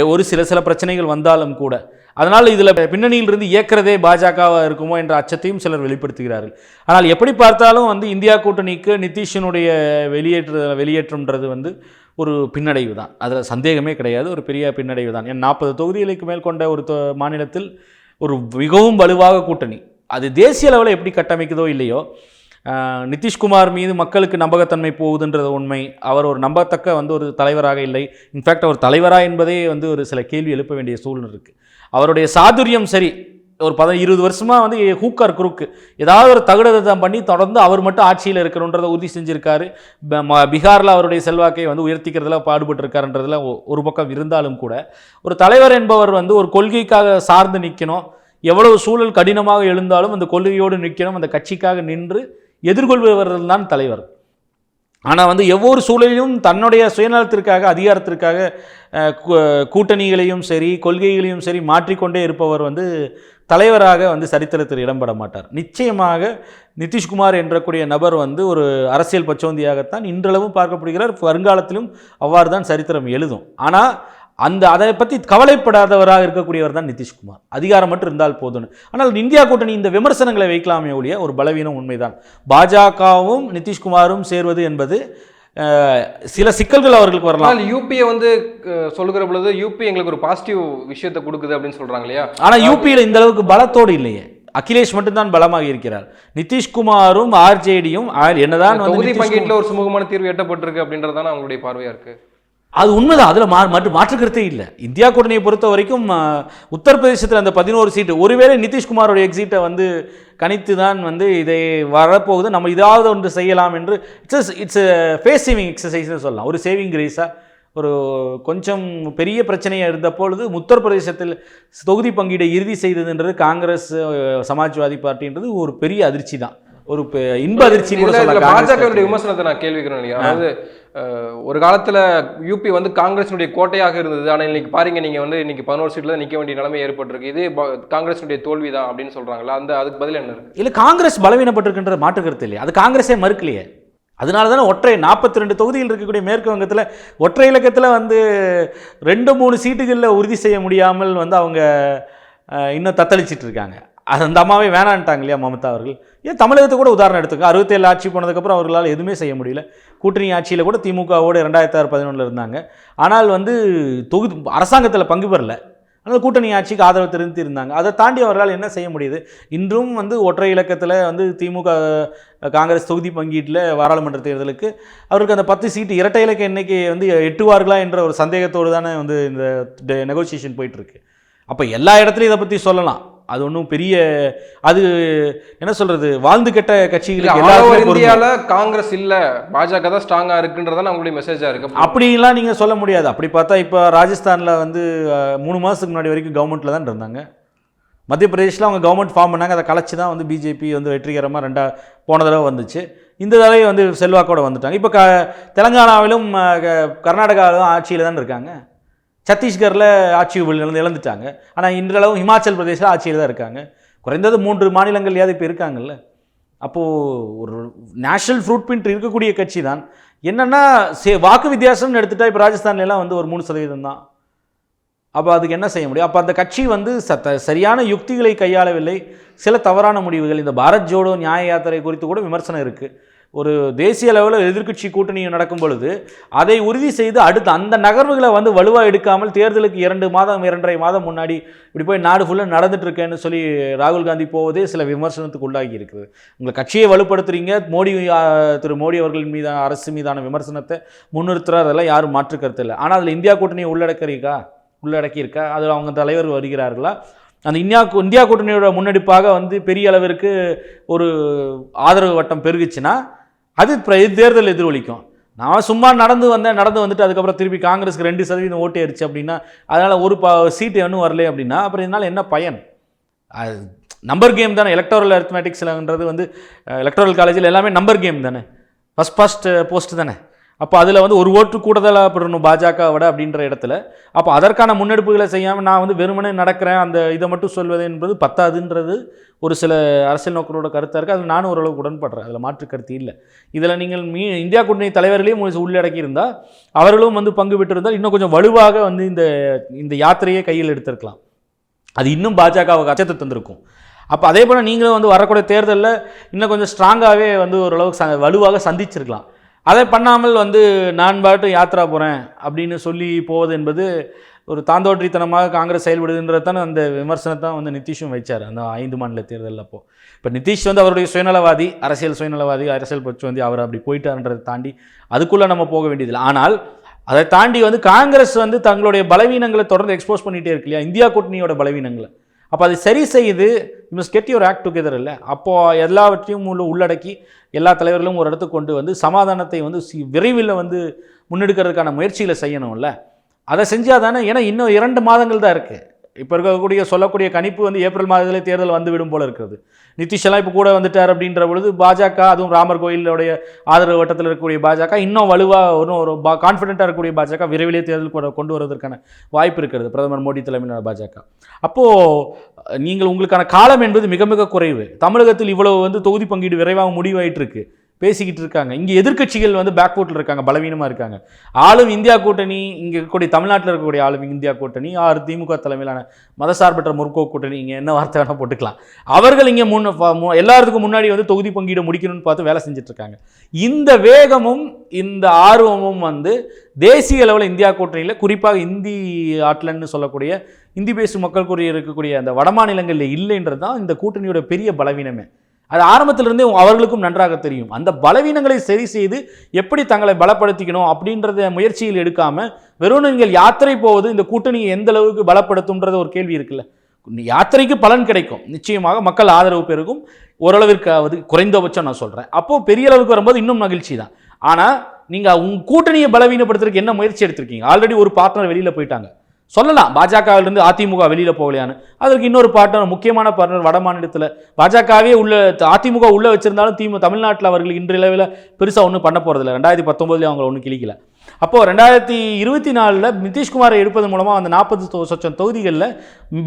ஒரு சில சில பிரச்சனைகள் வந்தாலும் கூட. அதனால் இதில் பின்னணியிலிருந்து இயக்கிறதே பாஜகவாக இருக்குமோ என்ற அச்சத்தையும் சிலர் வெளிப்படுத்துகிறார்கள். ஆனால் எப்படி பார்த்தாலும் வந்து இந்தியா கூட்டணிக்கு நிதிஷினுடைய வெளியேற்று வெளியேற்றம்ன்றது வந்து ஒரு பின்னடைவு தான். அதில் சந்தேகமே கிடையாது. ஒரு பெரிய பின்னடைவு தான். ஏன் நாற்பது தொகுதிகளுக்கு மேல் கொண்ட ஒரு தொ- மாநிலத்தில் ஒரு மிகவும் வலுவாக கூட்டணி. அது தேசிய அளவில் எப்படி கட்டமைக்குதோ இல்லையோ நிதிஷ்குமார் மீது மக்களுக்கு நம்பகத்தன்மை போகுதுன்றது உண்மை. அவர் ஒரு நம்பத்தக்க வந்து ஒரு தலைவராக இல்லை. இன்ஃபேக்ட் அவர் தலைவரா என்பதே வந்து ஒரு சில கேள்வி எழுப்ப வேண்டிய சூழ்நிலை இருக்குது அவருடைய சாதுரியம் சரி. ஒரு பத இருபது வருஷமாக வந்து ஹூக்கர் குறுக்கு. ஏதாவது ஒரு தகுடதம் பண்ணி தொடர்ந்து அவர் மட்டும் ஆட்சியில் இருக்கணுன்றதை உறுதி செஞ்சுருக்காரு. பீகாரில் அவருடைய செல்வாக்கை வந்து உயர்த்திக்கிறதுல பாடுபட்டிருக்காருன்றதுல ஒரு பக்கம் இருந்தாலும் கூட. ஒரு தலைவர் என்பவர் வந்து ஒரு கொள்கைக்காக சார்ந்து நிற்கணும் எவ்வளவு சூழல் கடினமாக எழுந்தாலும் அந்த கொள்கையோடு நிற்கணும் அந்த கட்சிக்காக நின்று எதிர்கொள்பவர்கள் தான் தலைவர். ஆனால் வந்து எவ்வொரு சூழலிலும் தன்னுடைய சுயநலத்திற்காக அதிகாரத்திற்காக கூட்டணிகளையும் சரி கொள்கைகளையும் சரி மாற்றிக்கொண்டே இருப்பவர் வந்து தலைவராக வந்து சரித்திரத்தில் இடம்பெற மாட்டார். நிச்சயமாக நிதிஷ்குமார் என்றக்கூடிய நபர் வந்து ஒரு அரசியல் பச்சோந்தியாகத்தான் இன்றளவும் பார்க்கப்படுகிறார். வருங்காலத்திலும் அவ்வாறு தான் சரித்திரம் எழுதும். ஆனால் அந்த அதை பற்றி கவலைப்படாதவராக இருக்கக்கூடியவர் தான் நிதிஷ்குமார். அதிகாரம் மட்டும் இருந்தால் போதும்னு. ஆனால் இந்தியா கூட்டணி இந்த விமர்சனங்களை வைக்கலாமே ஒழிய ஒரு பலவீனம் உண்மைதான். பாஜகவும் நிதிஷ்குமாரும் சேர்வது என்பது சில சிக்கல்கள் அவர்களுக்கு வரலாம். யூபியை வந்து சொல்லுகிற பொழுது யூபி எங்களுக்கு ஒரு பாசிட்டிவ் விஷயத்தை கொடுக்குது அப்படின்னு சொல்றாங்க இல்லையா? ஆனால் யூபியில் இந்த அளவுக்கு பலத்தோடு இல்லையே. அகிலேஷ் மட்டும்தான் பலமாக இருக்கிறார். நிதிஷ்குமாரும் ஆர்ஜேடியும் என்னதான் தொகுதி பங்கீட்டுல ஒரு சுமூகமான தீர்வு எட்டப்பட்டிருக்கு அப்படின்றதான அவங்களுடைய பார்வையா இருக்கு? அது உண்மைதான். அதில் மா மாற்று மாற்று கருத்தே இல்லை. இந்தியா கூட்டணியை பொறுத்த வரைக்கும் உத்தரப்பிரதேசத்தில் அந்த பதினோரு சீட்டு ஒருவேளை நிதிஷ்குமாரோட எக்ஸிட்டை வந்து கணித்து தான் வந்து இதை வரப்போகுது. நம்ம இதாவது ஒன்று செய்யலாம் என்று இட்ஸ் இட்ஸ் ஃபேஸ் சேவிங் எக்ஸசைஸ்னு சொல்லலாம். ஒரு சேவிங் கிரேஸாக ஒரு கொஞ்சம் பெரிய பிரச்சனையாக இருந்த பொழுது உத்தரப்பிரதேசத்தில் தொகுதி பங்கீடை இறுதி செய்ததுன்றது காங்கிரஸ் சமாஜ்வாதி பார்ட்டின்றது ஒரு பெரிய அதிர்ச்சி தான் ஒரு இன்ப அதிர்ச்சி கட்சிக்கு. விமர்சனத்தை நான் கேள்வி கேட்கிறேன் இல்லையா? அதாவது ஒரு காலத்தில் யூபி வந்து காங்கிரஸினுடைய கோட்டையாக இருந்தது. ஆனால் இன்னைக்கு பாருங்க நீங்கள் வந்து இன்னைக்கு பதினோரு சீட்டில் தான் வேண்டிய நிலைமை ஏற்பட்டிருக்கு. இது காங்கிரஸினுடைய தோல்வி தான் அப்படின்னு சொல்கிறாங்களா அந்த அதுக்கு பதில் என்ன இருக்கு? இல்லை காங்கிரஸ் பலவீனப்பட்டிருக்கின்ற மாற்று கருத்து இல்லையா. அது காங்கிரஸே மறுக்கலையே. அதனால தானே ஒற்றை நாற்பத்தி ரெண்டு தொகுதியில் இருக்கக்கூடிய மேற்கு வங்கத்தில் ஒற்றை இலக்கத்தில் வந்து ரெண்டு மூணு சீட்டுகளில் உறுதி செய்ய முடியாமல் வந்து அவங்க இன்னும் தத்தளிச்சிட்டு இருக்காங்க. அது அந்த அம்மாவே வேணான்ட்டாங்க இல்லையா மமதா அவர்கள்? ஏன் தமிழகத்தை கூட உதாரணம் எடுத்துக்க அறுபத்தேழு ஆட்சி போனதுக்கப்புறம் அவர்களால் எதுவுமே செய்ய முடியல. கூட்டணி ஆட்சியில் கூட திமுகவோடு ரெண்டாயிரத்தி ஆறு பதினொன்றில் இருந்தாங்க. ஆனால் வந்து தொகுதி அரசாங்கத்தில் பங்கு பெறல. ஆனால் கூட்டணி ஆட்சிக்கு ஆதரவு தெரிவித்து இருந்தாங்க. அதை தாண்டி அவர்களால் என்ன செய்ய முடியுது? இன்றும் வந்து ஒற்றை இலக்கத்தில் வந்து திமுக காங்கிரஸ் தொகுதி பங்கீட்டில் பாராளுமன்ற தேர்தலுக்கு அவருக்கு அந்த பத்து சீட்டு இரட்டை இலக்க எண்ணிக்கை வந்து எட்டுவார்களா என்ற ஒரு சந்தேகத்தோடு தானே வந்து இந்த நெகோசியேஷன் போயிட்டுருக்கு அப்போ எல்லா இடத்துலையும் இதை பற்றி சொல்லலாம். அது ஒன்றும் பெரிய அது என்ன சொல்றது வாழ்ந்து கெட்ட கட்சிகளுக்கு. இந்தியால காங்கிரஸ் இல்ல பாஜக தான் ஸ்ட்ராங்கா இருக்குன்றதான் அவங்களுடைய மெசேஜா இருக்கு. அப்படிலாம் நீங்கள் சொல்ல முடியாது. அப்படி பார்த்தா இப்போ ராஜஸ்தானில் வந்து மூணு மாதத்துக்கு முன்னாடி வரைக்கும் கவர்மெண்ட்டில் தான் இருந்தாங்க. மத்திய பிரதேசில் அவங்க கவர்மெண்ட் ஃபார்ம் பண்ணாங்க. அதை கலைச்சி தான் வந்து பிஜேபி வந்து வெற்றிகரமாக ரெண்டா போன தடவை வந்துச்சு. இந்த தடவை வந்து செல்வாக்கோட வந்துட்டாங்க. இப்போ க தெலங்கானாவிலும் கர்நாடகாவிலும் ஆட்சியில் தான் இருக்காங்க. சத்தீஸ்கரில் ஆட்சி இழந்து இழந்துட்டாங்க. ஆனால் இன்றளவும் ஹிமாச்சல் பிரதேசில் ஆட்சியில் தான் இருக்காங்க. குறைந்தது மூன்று மாநிலங்கள்லையாவது இப்போ இருக்காங்கல்ல. அப்போது ஒரு நேஷனல் ஃப்ரூட் பிரிண்ட் இருக்கக்கூடிய கட்சி தான். என்னென்னா சே வாக்கு வித்தியாசம்னு எடுத்துட்டா இப்போ ராஜஸ்தான்லாம் வந்து ஒரு மூணு சதவீதம் தான். அப்போ அதுக்கு என்ன செய்ய முடியும்? அப்போ அந்த கட்சி வந்து சத்த சரியான யுக்திகளை கையாளவில்லை. சில தவறான முடிவுகள் இந்த பாரத் ஜோடோ நியாய யாத்திரை குறித்து கூட விமர்சனம் இருக்குது ஒரு தேசிய லெவலில் எதிர்க்கட்சி கூட்டணி நடக்கும் பொழுது அதை உறுதி செய்து அடுத்து அந்த நகர்வுகளை வந்து வலுவாக எடுக்காமல் தேர்தலுக்கு இரண்டு மாதம் இரண்டரை மாதம் முன்னாடி இப்படி போய் நாடு ஃபுல்லாக நடந்துட்டு இருக்கேன்னு சொல்லி ராகுல் காந்தி போவதே சில விமர்சனத்துக்கு உள்ளாகி இருக்குது. உங்கள் கட்சியை வலுப்படுத்துறீங்க மோடி திரு மோடி அவர்கள் மீதான அரசு மீதான விமர்சனத்தை முன்னிறுத்துறார் அதெல்லாம் யாரும் மாற்று கருத்து இல்லை. ஆனால் அதில் இந்தியா கூட்டணியை உள்ளடக்கிறீக்கா? உள்ளடக்கியிருக்கா? அதில் அவங்க தலைவர் வருகிறார்களா? அந்த இந்தியா இந்தியா கூட்டணியோட முன்னெடுப்பாக வந்து பெரிய அளவிற்கு ஒரு ஆதரவு வட்டம் பெருகுச்சுன்னா அது தேர்தல் எதிரொலிக்கும். நான் சும்மா நடந்து வந்தேன் நடந்து வந்துட்டு அதுக்கப்புறம் திருப்பி காங்கிரஸ்க்கு ரெண்டு சதவீதம் ஓட்டு ஏறிச்சு அப்படின்னா அதனால் ஒரு ப சீட்டு இன்னும் வரல அப்படின்னா அப்புறம் இதனால் என்ன பயன்? அது நம்பர் கேம் தானே எலக்ட்ரல் அரித்மேட்டிக்ஸ்லன்றது வந்து எலக்ட்ரல் காலேஜில் எல்லாமே நம்பர் கேம் தானே. ஃபஸ்ட் ஃபஸ்ட் போஸ்ட் தானே. அப்போ அதில் வந்து ஒரு ஓட்டு கூடுதலாக பெறணும் பாஜகவோட அப்படின்ற இடத்துல. அப்போ அதற்கான முன்னெடுப்புகளை செய்யாமல் நான் வந்து வெறுமனே நடக்கிறேன் அந்த இதை மட்டும் சொல்வது என்பது பத்தாதுன்றது ஒரு சில அரசியல் நோக்கரோட கருத்தாக இருக்குது அதில் நானும் ஓரளவுக்கு உடன்படுறேன். அதில் மாற்று கருத்து இல்லை. இதில் நீங்கள் மீ இந்தியா கூட்டணி தலைவர்களையும் உள்ளடக்கியிருந்தால் அவர்களும் வந்து பங்கு பெற்றிருந்தால் இன்னும் கொஞ்சம் வலுவாக வந்து இந்த இந்த யாத்திரையை கையில் எடுத்திருக்கலாம். அது இன்னும் பாஜகவுக்கு அச்சத்தை தந்திருக்கும். அப்போ அதே போல் நீங்களும் வந்து வரக்கூடிய தேர்தலில் இன்னும் கொஞ்சம் ஸ்ட்ராங்காகவே வந்து ஓரளவுக்கு ச வலுவாக சந்திச்சிருக்கலாம். அதை பண்ணாமல் வந்து நான் பாட்டு யாத்ரா போகிறேன் அப்படின்னு சொல்லி போவது என்பது ஒரு தாந்தோற்றித்தனமாக காங்கிரஸ் செயல்படுதுன்றதான அந்த விமர்சனத்தை வந்து நிதிஷும் வைச்சார் அந்த ஐந்து மாநில தேர்தலில் அப்போ. இப்போ நிதிஷ் வந்து அவருடைய சுயநலவாதி அரசியல் சுயநலவாதி அரசியல் பற்றி வந்து அவர் அப்படி போயிட்டார்ன்றதை தாண்டி அதுக்குள்ளே நம்ம போக வேண்டியதில்லை. ஆனால் அதை தாண்டி வந்து காங்கிரஸ் வந்து தங்களுடைய பலவீனங்களை தொடர்ந்து எக்ஸ்போஸ் பண்ணிகிட்டே இருக்கு இல்லையா? இந்தியா கூட்டணியோட பலவீனங்களை. அப்போ அதை சரி செய்து must get your act together இல்லை? அப்போது எல்லாவற்றையும் உள்ள உள்ளடக்கி எல்லா தலைவர்களும் ஒரு இடத்துக்கு கொண்டு வந்து சமாதானத்தை வந்து விரைவில் வந்து முன்னெடுக்கிறதுக்கான முயற்சிகளை செய்யணும்ல அதை செஞ்சால் தானே ஏன்னா இன்னும் இரண்டு மாதங்கள் தான் இருக்குது இப்போ இருக்கக்கூடிய சொல்லக்கூடிய கணிப்பு வந்து ஏப்ரல் மாதத்திலே தேர்தல் வந்து விடும் போல இருக்கிறது. நிதிஷெல்லாம் இப்போ கூட வந்துட்டார் அப்படின்ற பொழுது பாஜக அதுவும் ராமர் கோயிலுடைய ஆதரவு வட்டத்தில் இருக்கக்கூடிய பாஜக இன்னும் வலுவாக இன்னும் ஒரு பா கான்ஃபிடென்ட்டாக இருக்கக்கூடிய பாஜக விரைவிலே தேர்தல் கொண்டு- கொண்டு வருவதற்கான வாய்ப்பு இருக்கிறது. பிரதமர் மோடி தலைமையிலான பாஜக. அப்போது நீங்கள் உங்களுக்கான காலம் என்பது மிக மிக குறைவு. தமிழகத்தில் இவ்வளவு வந்து தொகுதி பங்கீடு விரைவாக முடிவாயிட்டு இருக்கு பேசிக்கிட்டு இருக்காங்க. இங்கே எதிர்க்கட்சிகள் வந்து பேக்வர்ட்டில் இருக்காங்க பலவீனமாக இருக்காங்க. ஆளும் இந்தியா கூட்டணி இங்கே இருக்கக்கூடிய தமிழ்நாட்டில் இருக்கக்கூடிய ஆளும் இந்தியா கூட்டணி ஆறு திமுக தலைமையிலான மதசார்பற்ற முற்போக்கு கூட்டணி இங்கே என்ன வார்த்தை வேணால் போட்டுக்கலாம். அவர்கள் இங்கே முன் மு- எல்லாத்துக்கும் முன்னாடி வந்து தொகுதி பங்கீடு முடிக்கணும்னு பார்த்து வேலை செஞ்சிட்ருக்காங்க இந்த வேகமும் இந்த ஆர்வமும் வந்து தேசிய அளவில் இந்தியா கூட்டணியில் குறிப்பாக இந்தி ஆட்லன்னு சொல்லக்கூடிய இந்தி பேசும் மக்கள் கூறிய இருக்கக்கூடிய அந்த வடமாநிலங்களில் இல்லைன்றது தான் இந்த கூட்டணியோட பெரிய பலவீனமே. அது ஆரம்பத்திலிருந்தே அவர்களுக்கும் நன்றாக தெரியும். அந்த பலவீனங்களை சரி செய்து எப்படி தங்களை பலப்படுத்திக்கணும் அப்படின்றத முயற்சியில் எடுக்காமல் வெறும் நீங்கள் யாத்திரை போவது இந்த கூட்டணியை எந்த அளவுக்கு பலப்படுத்தும்ன்றது ஒரு கேள்வி இருக்குல்ல. யாத்திரைக்கு பலன் கிடைக்கும். நிச்சயமாக மக்கள் ஆதரவு பெருகும். ஓரளவிற்காவது குறைந்தபட்சம் நான் சொல்கிறேன் அப்போது பெரிய அளவுக்கு வரும்போது இன்னும் மகிழ்ச்சி தான். ஆனால் நீங்கள் உங்கள் கூட்டணியை பலவீனப்படுத்துறதுக்கு என்ன முயற்சி எடுத்திருக்கீங்க? ஆல்ரெடி ஒரு பார்ட்னர் வெளியில் போயிட்டாங்க. சொல்லலாம் பாஜகவிலிருந்து அதிமுக வெளியில் போகலையான்னு. அதற்கு இன்னொரு பார்ட்னர் முக்கியமான பார்ட்னர் வட மாநிலத்தில். பாஜகவே உள்ள அதிமுக உள்ள வச்சிருந்தாலும் திமுக தமிழ்நாட்டில் அவர்கள் இன்றளவில் பெருசாக ஒன்றும் பண்ண போகிறதில்ல ரெண்டாயிரத்தி பத்தொம்போதுலேயும் அவங்க ஒன்றும் கிளிக்கல அப்போ ரெண்டாயிரத்தி இருபத்தி நாலில் நிதிஷ்குமாரை எடுப்பதன் மூலமாக அந்த நாற்பது சொச்சம் தொகுதிகளில்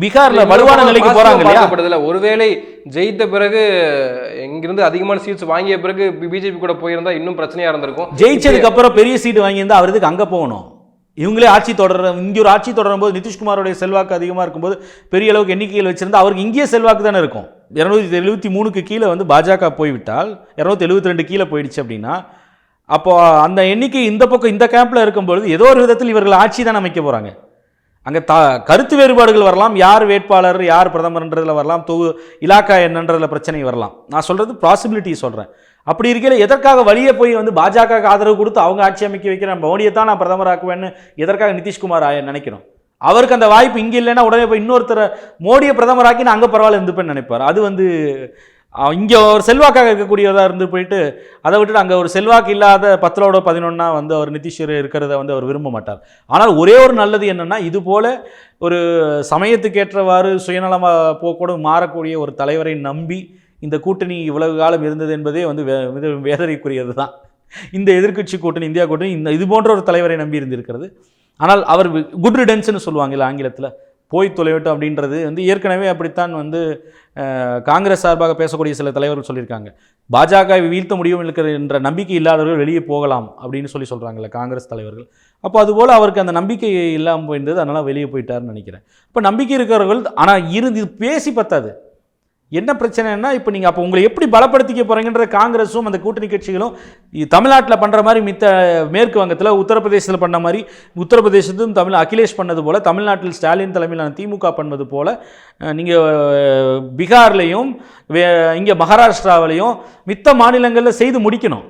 பீகாரில் வலுவான நிலைக்கு போகிறாங்க இல்லையா? ஒருவேளை ஜெயித்த பிறகு இங்கிருந்து அதிகமான சீட்ஸ் வாங்கிய பிறகு பிஜேபி கூட போயிருந்தா இன்னும் பிரச்சனையா இருந்திருக்கும். ஜெயிச்சதுக்கு அப்புறம் பெரிய சீட்டு வாங்கியிருந்தா அவருக்கு அங்கே போகணும். இவங்களே ஆட்சி தொடர இங்கே ஒரு ஆட்சி தொடரும் போது நிதிஷ்குமாரோடைய செல்வாக்கு அதிகமாக இருக்கும்போது பெரிய அளவுக்கு எண்ணிக்கையில் வச்சிருந்தா அவருக்கு இங்கேயே செல்வாக்கு தானே இருக்கும். இரநூத்தி எழுபத்தி மூணுக்கு கீழே வந்து பாஜக போய்விட்டால் இரநூத்தி எழுபத்தி ரெண்டு கீழே போயிடுச்சு அப்படின்னா அப்போ அந்த எண்ணிக்கை இந்த பக்கம் இந்த கேம்பில் இருக்கும்பொழுது ஏதோ ஒரு விதத்தில் இவர்கள் ஆட்சி தான் அமைக்க போகிறாங்க அங்கே த கருத்து வேறுபாடுகள் வரலாம் யார் வேட்பாளர் யார் பிரதமர்ன்றதில் வரலாம் தொகு இலாக்கா என்னன்றதில் பிரச்சனை வரலாம். நான் சொல்கிறது பாசிபிலிட்டி சொல்கிறேன் அப்படி இருக்கையில் எதற்காக வழியே போய் வந்து பாஜக ஆதரவு கொடுத்து அவங்க ஆட்சி அமைக்க வைக்கிறேன் மோடியை தான் நான் பிரதமர் ஆக்குவேன்னு எதற்காக நிதிஷ்குமார் ஆய- நினைக்கிறோம்? அவருக்கு அந்த வாய்ப்பு இங்கே இல்லைன்னா உடனே போய் இன்னொருத்தரை மோடியை பிரதமராக்கி நான் அங்கே பரவாயில்ல இருந்துப்பேன்னு நினைப்பார். அது வந்து இங்கே ஒரு செல்வாக்காக இருக்கக்கூடியதாக இருந்து போயிட்டு அதை விட்டுட்டு அங்கே ஒரு செல்வாக்கு இல்லாத பத்தலோட பதினொன்னா வந்து அவர் நிதிஷ் இருக்கிறத வந்து அவர் விரும்ப மாட்டார். ஆனால் ஒரே ஒரு நல்லது என்னென்னா இது போல் ஒரு சமயத்துக்கேற்றவாறு சுயநலமாக போக்கூட மாறக்கூடிய ஒரு தலைவரை நம்பி இந்த கூட்டணி இவ்வளவு காலம் இருந்தது என்பதே வந்து வே வேதனைக்குரியது தான் இந்த எதிர்க்கட்சி கூட்டணி இந்தியா கூட்டணி இந்த இது போன்ற ஒரு தலைவரை நம்பி இருந்திருக்கிறது. ஆனால் அவர் குட் ரிடன்ஸ்னு சொல்லுவாங்கல்ல ஆங்கிலத்தில் போய் தொலைவிட்டோம் அப்படின்றது வந்து ஏற்கனவே அப்படித்தான் வந்து காங்கிரஸ் சார்பாக பேசக்கூடிய சில தலைவர்கள் சொல்லியிருக்காங்க. பாஜக வீழ்த்த முடியும் இருக்கிற என்ற நம்பிக்கை இல்லாதவர்கள் வெளியே போகலாம் அப்படின்னு சொல்லி சொல்கிறாங்கல்ல காங்கிரஸ் தலைவர்கள். அப்போ அதுபோல் அவருக்கு அந்த நம்பிக்கை இல்லாமல் போயிருந்தது அதனால் வெளியே போயிட்டாருன்னு நினைக்கிறேன். இப்போ நம்பிக்கை இருக்கிறவர்கள் ஆனால் இருந்து இது பேசி பத்தாது. என்ன பிரச்சனைன்னா இப்போ நீங்கள் அப்போ உங்களை எப்படி பலப்படுத்திக்க போகிறீங்கன்ற காங்கிரஸும் அந்த கூட்டணி கட்சிகளும் தமிழ்நாட்டில் பண்ணுற மாதிரி மித்த மேற்கு வங்கத்தில் உத்தரப்பிரதேசத்தில் பண்ண மாதிரி உத்தரப்பிரதேசத்தும் தமிழ் அகிலேஷ் பண்ணது போல் தமிழ்நாட்டில் ஸ்டாலின் தலைமையிலான திமுக பண்ணது போல் நீங்கள் பீகார்லேயும் இங்கே மகாராஷ்டிராவிலையும் மித்த மாநிலங்களில் செய்து முடிக்கணும்.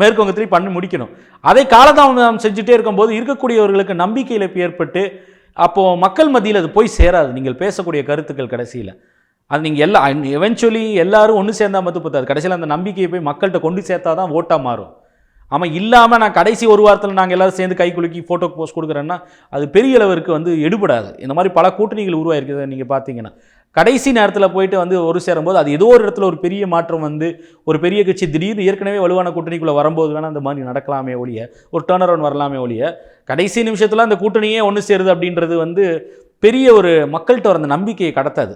மேற்கு வங்கத்திலையும் பண்ணி முடிக்கணும். அதை காலதாமதம் செஞ்சுட்டே இருக்கும்போது இருக்கக்கூடியவர்களுக்கு நம்பிக்கை இழப்பு ஏற்பட்டு அப்போது மக்கள் மத்தியில் அது போய் சேராது. நீங்கள் பேசக்கூடிய கருத்துக்கள் கடைசியில். அது நீங்கள் எல்லா எவென்ச்சுவலி எல்லாரும் ஒன்று சேர்ந்தா மட்டும் பத்தாது. கடைசியில் அந்த நம்பிக்கையை போய் மக்கள்கிட்ட கொண்டு சேர்த்தா தான் ஓட்டாக மாறும். ஆமாம் இல்லாமல் நான் கடைசி ஒரு வாரத்தில் நாங்கள் எல்லோரும் சேர்ந்து கை குலுக்கி ஃபோட்டோ போஸ்ட் கொடுக்குறேன்னா அது பெரிய அளவிற்கு வந்து எடுபடாது. இந்த மாதிரி பல கூட்டணிகள் உருவாயிருக்குது நீங்கள் பார்த்தீங்கன்னா. கடைசி நேரத்தில் போயிட்டு வந்து ஒரு சேரும்போது அது ஏதோ ஒரு இடத்துல ஒரு பெரிய மாற்றம் வந்து ஒரு பெரிய கட்சி திடீர்னு ஏற்கனவே வலுவான கூட்டணிக்குள்ளே வரும்போது வேணால் அந்த மாதிரி நடக்கலாமே ஒழிய ஒரு டேர்ன் அரவுண்ட் வரலாமே ஒழிய கடைசி நிமிஷத்தில் அந்த கூட்டணியே ஒன்று சேருது அப்படின்றது வந்து பெரிய ஒரு மக்கள்கிட்ட வர அந்த நம்பிக்கையை கடத்தாது.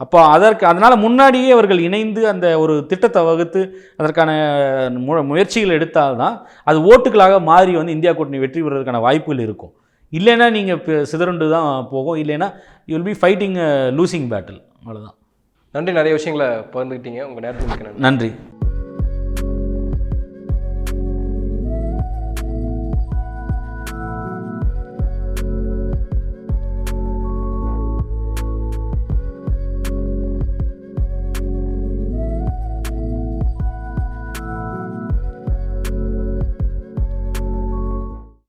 அப்போ அதற்கு அதனால் முன்னாடியே அவர்கள் இணைந்து அந்த ஒரு திட்டத்தை வகுத்து அதற்கான மு- முயற்சிகள் எடுத்தால்தான் அது ஓட்டுகளாக மாறி வந்து இந்தியா கூட்டணி வெற்றி பெறுவதற்கான வாய்ப்புகள் இருக்கும். இல்லைன்னா நீங்கள் சிதறுண்டு தான் போகும். இல்லைன்னா you will be fighting losing battle அவ்வளோதான் நன்றி. நிறைய விஷயங்களை பகிர்ந்துக்கிட்டீங்க உங்க நேரத்துக்கு நன்றி.